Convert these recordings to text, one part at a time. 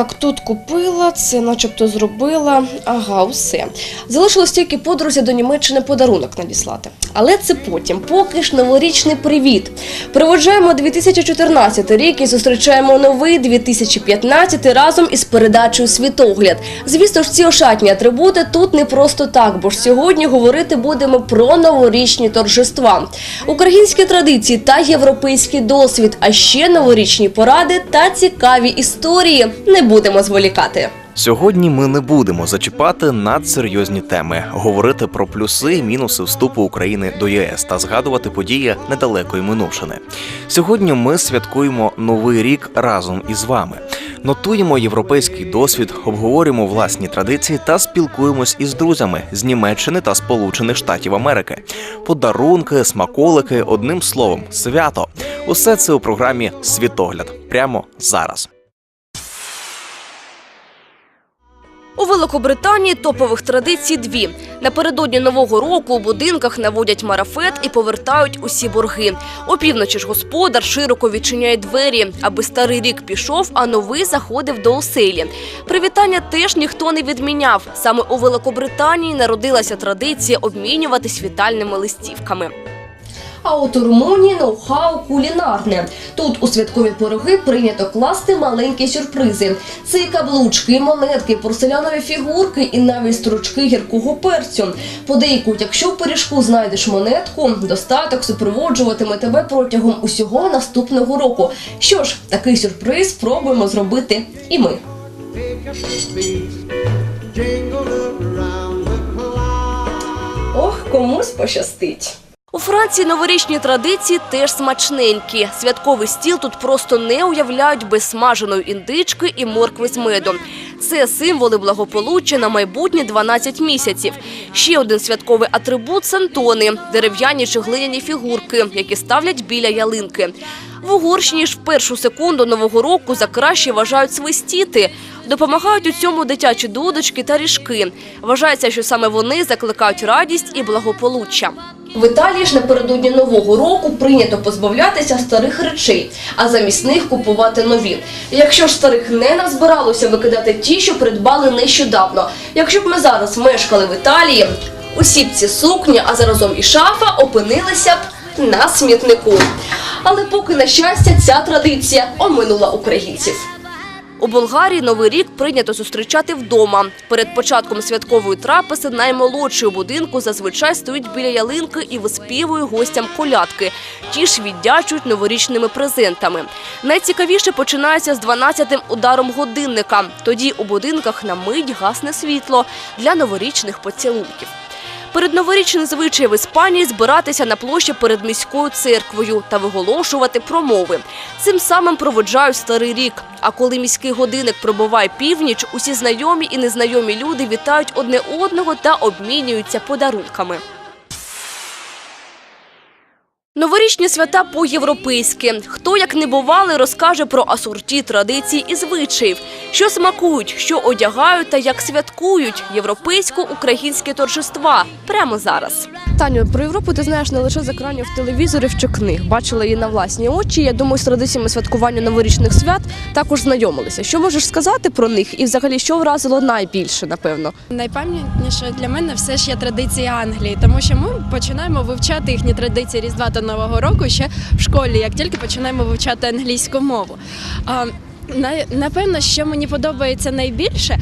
Так, тут купила, це начебто зробила. Ага, усе. Залишилось тільки подрузі до Німеччини подарунок надіслати. Але це потім, поки ж новорічний привіт. Проводжаємо 2014 рік і зустрічаємо новий 2015 разом із передачею Світогляд. Звісно ж, ці ошатні атрибути тут не просто так, бо ж сьогодні говорити будемо про новорічні торжества, українські традиції та європейський досвід, а ще новорічні поради та цікаві історії. Не будемо зволікати. Сьогодні ми не будемо зачіпати надсерйозні теми, говорити про плюси і мінуси вступу України до ЄС та згадувати події недалекої минувшини. Сьогодні ми святкуємо новий рік разом із вами. Нотуємо європейський досвід, обговорюємо власні традиції та спілкуємось із друзями з Німеччини та Сполучених Штатів Америки. Подарунки, смаколики, одним словом, свято. Усе це у програмі Світогляд прямо зараз. У Великобританії топових традицій дві. Напередодні нового року у будинках наводять марафет і повертають усі борги. Опівночі ж господар широко відчиняє двері, аби старий рік пішов, а новий заходив до оселі. Привітання теж ніхто не відміняв. Саме у Великобританії народилася традиція обмінюватись вітальними листівками. А от у Румунії ноу-хау кулінарне. Тут у святкові пироги прийнято класти маленькі сюрпризи. Це і каблучки, монетки, порцелянові фігурки і навіть стручки гіркого перцю. Подейкують, якщо в пиріжку знайдеш монетку, достаток супроводжуватиме тебе протягом усього наступного року. Що ж, такий сюрприз спробуємо зробити і ми. Ох, комусь пощастить. У Франції новорічні традиції теж смачненькі. Святковий стіл тут просто не уявляють без смаженої індички і моркви з медом. Це символи благополуччя на майбутні 12 місяців. Ще один святковий атрибут сантони – дерев'яні чи глиняні фігурки, які ставлять біля ялинки. В Угорщині ж в першу секунду нового року за краще вважають свистіти. Допомагають у цьому дитячі дудочки та ріжки. Вважається, що саме вони закликають радість і благополуччя. В Італії ж напередодні нового року прийнято позбавлятися старих речей, а замість них купувати нові. Якщо ж старих не назбиралося викидати ті, що придбали нещодавно. Якщо б ми зараз мешкали в Італії, усі б ці сукні, а заразом і шафа опинилися б на смітнику. Але поки на щастя ця традиція оминула українців. У Болгарії новий рік прийнято зустрічати вдома. Перед початком святкової трапези наймолодший у будинку зазвичай стоїть біля ялинки і виспівує гостям колядки. Ті ж віддячують новорічними презентами. Найцікавіше починається з 12-тим ударом годинника. Тоді у будинках на мить гасне світло для новорічних поцілунків. Перед новорічним звичай в Іспанії збиратися на площі перед міською церквою та виголошувати промови. Цим самим проводжають старий рік. А коли міський годинник пробуває північ, усі знайомі і незнайомі люди вітають одне одного та обмінюються подарунками. Новорічні свята по-європейськи. Хто як не бували, розкаже про асорті традицій і звичаїв, що смакують, що одягають та як святкують європейсько-українські торжества прямо зараз. Таню, про Європу ти знаєш не лише з екранів телевізорів чи книг. Бачила її на власні очі. Я думаю, з традиціями святкування новорічних свят також знайомилися. Що можеш сказати про них і взагалі що вразило найбільше, напевно? Найпам'ятніше для мене все ж є традиції Англії, тому що ми починаємо вивчати їхні традиції Різдва та Нового року ще в школі, як тільки починаємо вивчати англійську мову. Напевно, що мені подобається найбільше,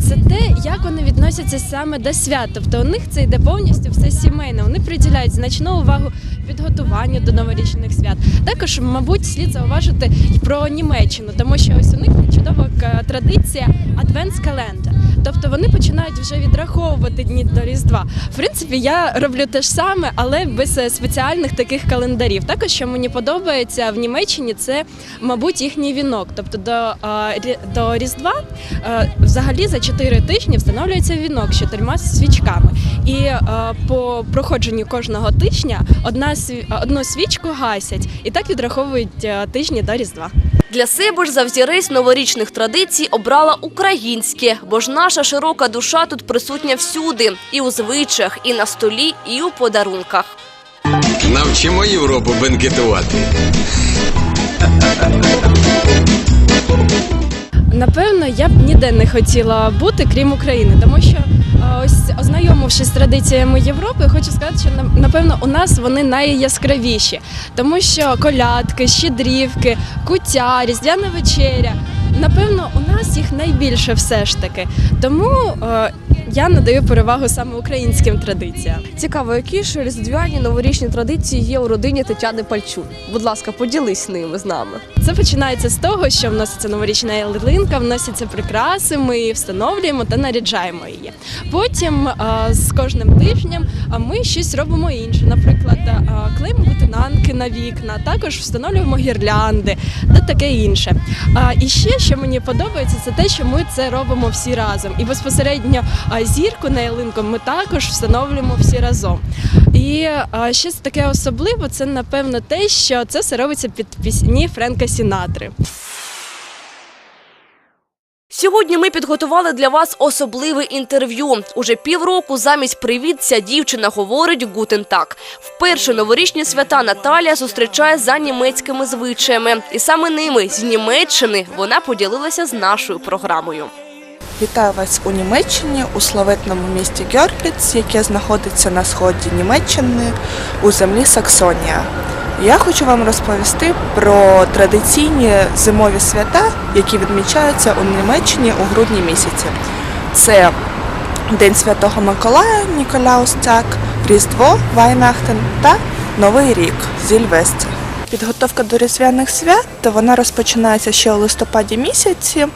це те, як вони відносяться саме до свят. Тобто у них це йде повністю все сімейне. Вони приділяють значну увагу підготуванню до новорічних свят. Також, мабуть, слід зауважити і про Німеччину, тому що ось у них чудова традиція адвентскаленда. Тобто вони починають вже відраховувати дні до Різдва. В принципі, я роблю те ж саме, але без е, спеціальних таких календарів. Також що мені подобається в Німеччині, це мабуть їхній вінок. Тобто до, до Різдва е, взагалі за 4 тижні встановлюється вінок з чотирма свічками. І е, по проходженню кожного тижня одна одну свічку гасять, і так відраховують тижні до Різдва. Для себе ж за взірець новорічних традицій обрала українське, бо ж наша широка душа тут присутня всюди, і у звичаях, і на столі, і у подарунках. Навчимо Європу бенкетувати. напевно, я б ніде не хотіла бути, крім України, тому що ось ознайомившись з традиціями Європи, хочу сказати, що на- напевно у нас вони найяскравіші, тому що колядки, щедрівки, куття, різдвяна вечеря. Напевно, у нас їх найбільше все ж таки. Тому е, я надаю перевагу саме українським традиціям. Цікаво, які ж різдвяні новорічні традиції є у родині Тетяни Пальчун. Будь ласка, поділись ними з нами. Це починається з того, що вноситься новорічна ялинка, вносяться прикраси, ми її встановлюємо та наряджаємо її. Потім а, з кожним тижнем ми щось робимо інше. Наприклад, а, клеїмо витинанки на вікна, також встановлюємо гірлянди та таке інше. А, і ще, що мені подобається, це те, що ми це робимо всі разом. І безпосередньо зірку на ялинку ми також встановлюємо всі разом. І а, ще таке особливе, це напевно те, що це все робиться під пісні Френка Сінатри. Сьогодні ми підготували для вас особливе інтерв'ю. Уже півроку замість привіт ця дівчина говорить гутен так. Вперше новорічні свята Наталія зустрічає за німецькими звичаями, і саме ними з Німеччини вона поділилася з нашою програмою. Вітаю вас у Німеччині у славетному місті Гьорліц, яке знаходиться на сході Німеччини у землі Саксонія. Я хочу вам розповісти про традиційні зимові свята, які відмічаються у Німеччині у грудні місяці. Це День Святого Миколая Ніколяустяк, Різдво Вайнахтен та Новий рік Зільвестр. Підготовка до різдвяних свят вона розпочинається ще у листопаді місяці,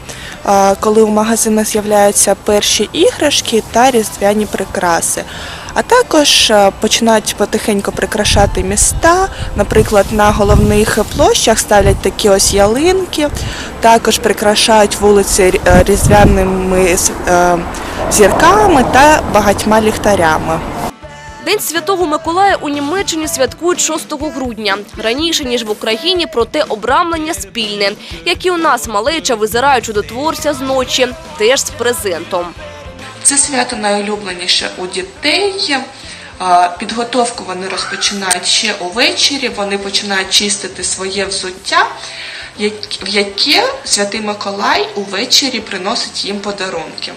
коли у магазинах з'являються перші іграшки та різдвяні прикраси. А також е, починають потихеньку прикрашати міста. Наприклад, на головних площах ставлять такі ось ялинки, також прикрашають вулиці е, різдвяними е, зірками та багатьма ліхтарями. День Святого Миколая у Німеччині святкують 6 грудня. Раніше, ніж в Україні, проте обрамлення спільне. Як і у нас малеча визирає чудотворця з ночі, теж з презентом. Це свято найулюбленіше у дітей. Підготовку вони розпочинають ще увечері. Вони починають чистити своє взуття, в яке святий Миколай увечері приносить їм подарунки.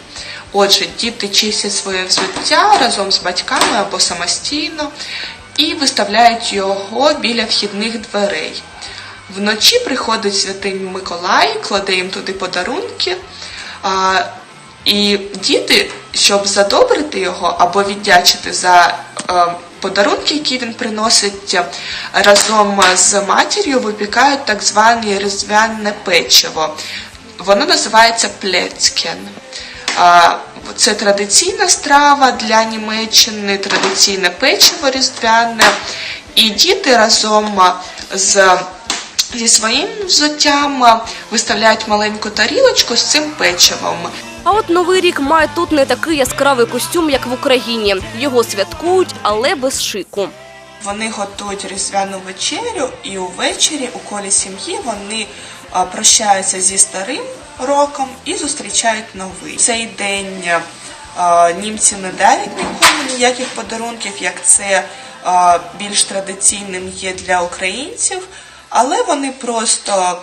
Отже, діти чистять своє взуття разом з батьками або самостійно і виставляють його біля вхідних дверей. Вночі приходить святий Миколай, кладе їм туди подарунки. А, і діти, щоб задобрити його або віддячити за е, подарунки, які він приносить, е, разом з матір'ю випікають так зване різдвяне печиво. Воно називається плецкен. Це традиційна страва для Німеччини, традиційне печиво різдвяне. І діти разом з зі своїм взуттям виставляють маленьку тарілочку з цим печивом. А от новий рік має тут не такий яскравий костюм, як в Україні. Його святкують, але без шику. Вони готують різдвяну вечерю, і увечері у колі сім'ї вони прощаються зі старим роком і зустрічають новий. Цей день а, німці не дарять нікому ніяких подарунків, як це а, більш традиційним є для українців, але вони просто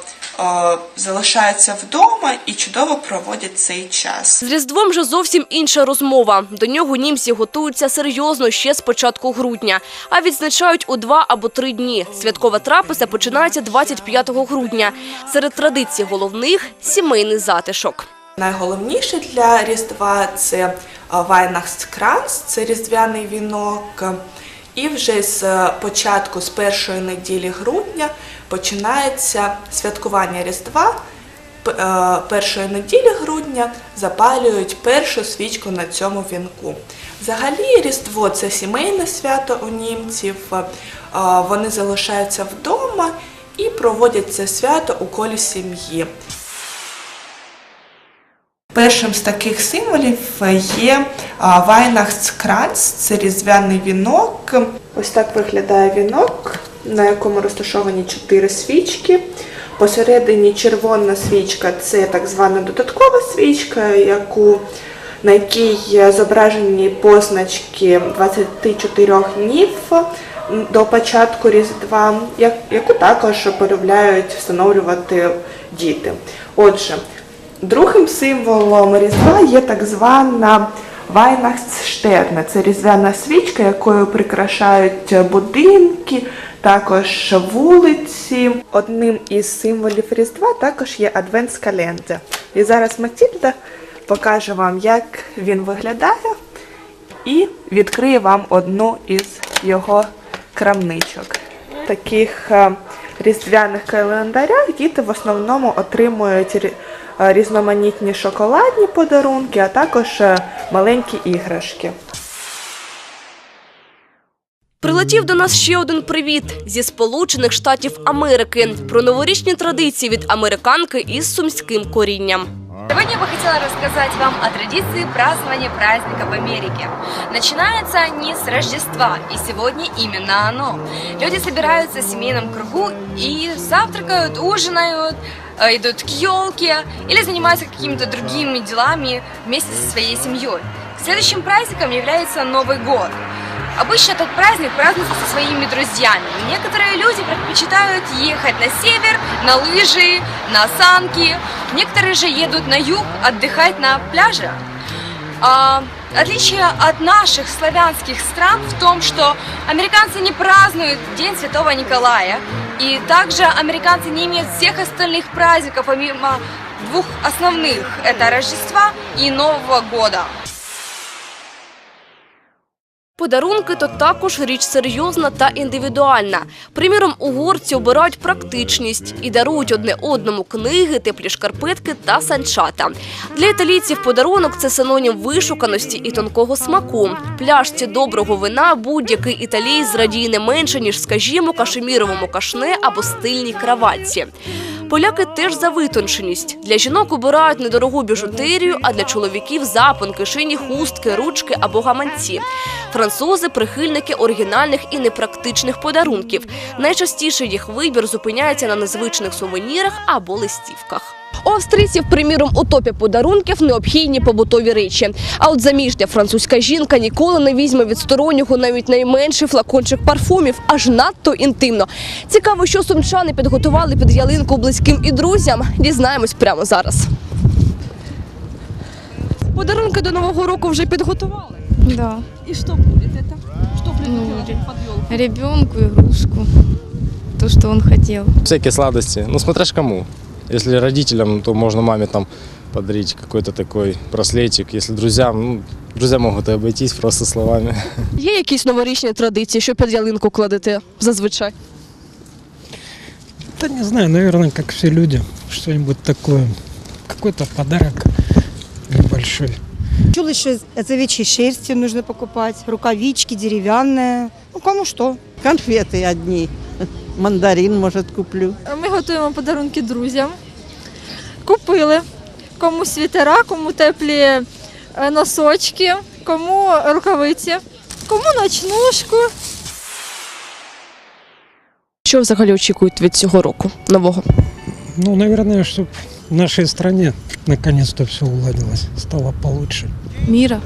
залишаються вдома і чудово проводять цей час. З Різдвом же зовсім інша розмова. До нього німці готуються серйозно ще з початку грудня, а відзначають у два або три дні. Святкова трапеза починається 25 грудня. Серед традицій головних – сімейний затишок. Найголовніше для Різдва це Вайнахскранс, це різдвяний вінок. І вже з початку, з першої неділі грудня, починається святкування Різдва. Е, Першої неділі грудня запалюють першу свічку на цьому вінку. Взагалі, Різдво це сімейне свято у німців. Е, Вони залишаються вдома і проводять це свято у колі сім'ї. Першим з таких символів є Вайнахтскранц, це різдвяний вінок. Ось так виглядає вінок, на якому розташовані чотири свічки. Посередині червона свічка це так звана додаткова свічка, яку, на якій зображені позначки 24 днів до початку Різдва, яку також полюбляють встановлювати діти. Отже, Другим символом Різдва є так звана Weihnachtssterne. Це різдвяна свічка, якою прикрашають будинки, також вулиці. Одним із символів Різдва також є адвентскаленда. І зараз Матільда покаже вам, як він виглядає, і відкриє вам одну із його крамничок. Таких е, різдвяних календарях діти в основному отримують різноманітні шоколадні подарунки, а також е, маленькі іграшки. Прилетів до нас ще один привіт зі Сполучених Штатів Америки про новорічні традиції від американки із сумським корінням. Сегодня я бы хотела рассказать вам о традиции празднования праздника в Америке. Начинаются они с Рождества, и сегодня именно оно. Люди собираются в семейном кругу и завтракают, ужинают, э, идут к елке или занимаются какими-то другими делами вместе со своей семьей. Следующим праздником является Новый год. Обычно этот праздник празднуется со своими друзьями. Некоторые люди предпочитают ехать на север, на лыжи, на санки. Некоторые же едут на юг отдыхать на пляже. А, отличие от наших славянских стран в том, что американцы не празднуют День Святого Николая. И также американцы не имеют всех остальных праздников, помимо двух основных. Это Рождества и Нового года. Подарунки то також річ серйозна та індивідуальна. Приміром, угорці обирають практичність і дарують одне одному книги, теплі шкарпетки та санчата. Для італійців подарунок це синонім вишуканості і тонкого смаку. Пляшці доброго вина будь-який італієць зрадіє не менше ніж, скажімо, кашеміровому кашне або стильній краватці. Поляки теж за витонченість. Для жінок обирають недорогу біжутерію, а для чоловіків запонки, шині хустки, ручки або гаманці. Французи прихильники оригінальних і непрактичних подарунків. Найчастіше їх вибір зупиняється на незвичних сувенірах або листівках. У австрійців, приміром, у топі подарунків необхідні побутові речі. А от заміжня французька жінка ніколи не візьме від стороннього навіть найменший флакончик парфумів, аж надто інтимно. Цікаво, що сумчани підготували під ялинку близьким і друзям. Дізнаємось прямо зараз. Подарунки до нового року вже підготували. Да. І що буде? Що Ну, Ребенку игрушку. То, что он хотел. всякие сладости. Ну, смотря ж кому. Если родителям, то можно маме там подарить какой-то такой браслетик. Если друзьям, ну, друзья могут и обойтись просто словами. Є якісь новорічні традиції, що під ялинку кладете зазвичай? Да не знаю, наверное, как все люди, что-нибудь такое. Какой-то подарок небольшой. Чула, что от овечьей шерсти нужно покупать, рукавички деревянные. Ну, кому что. Конфети одні Мандарин, може, куплю. Ми готуємо подарунки друзям. Купили кому світера, кому теплі е, носочки, кому рукавиці, кому ночнушку. Що взагалі очікують від цього року нового? Ну, наверное, чтобы в нашей стране наконец-то все уладилось, стало получше. Мира.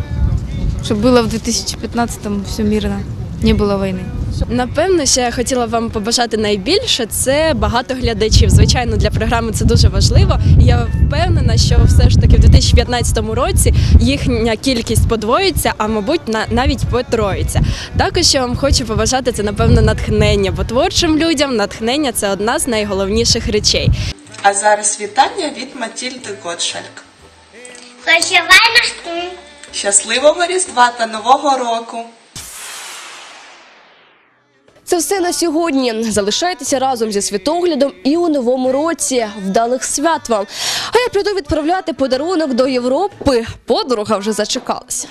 Чтобы было в 2015-м все мирно. Не было войны. Напевно, ще я хотіла вам побажати найбільше це багато глядачів. Звичайно, для програми це дуже важливо. І я впевнена, що все ж таки в 2015 році їхня кількість подвоїться, а мабуть, на навіть потроїться. Також я вам хочу побажати це напевно натхнення, бо творчим людям натхнення це одна з найголовніших речей. А зараз вітання від Матільди Готшальк. Щасливого Різдва та Нового року! Це все на сьогодні. Залишайтеся разом зі світоглядом і у новому році. Вдалих свят вам. А я прийду відправляти подарунок до Європи. Подруга вже зачекалася.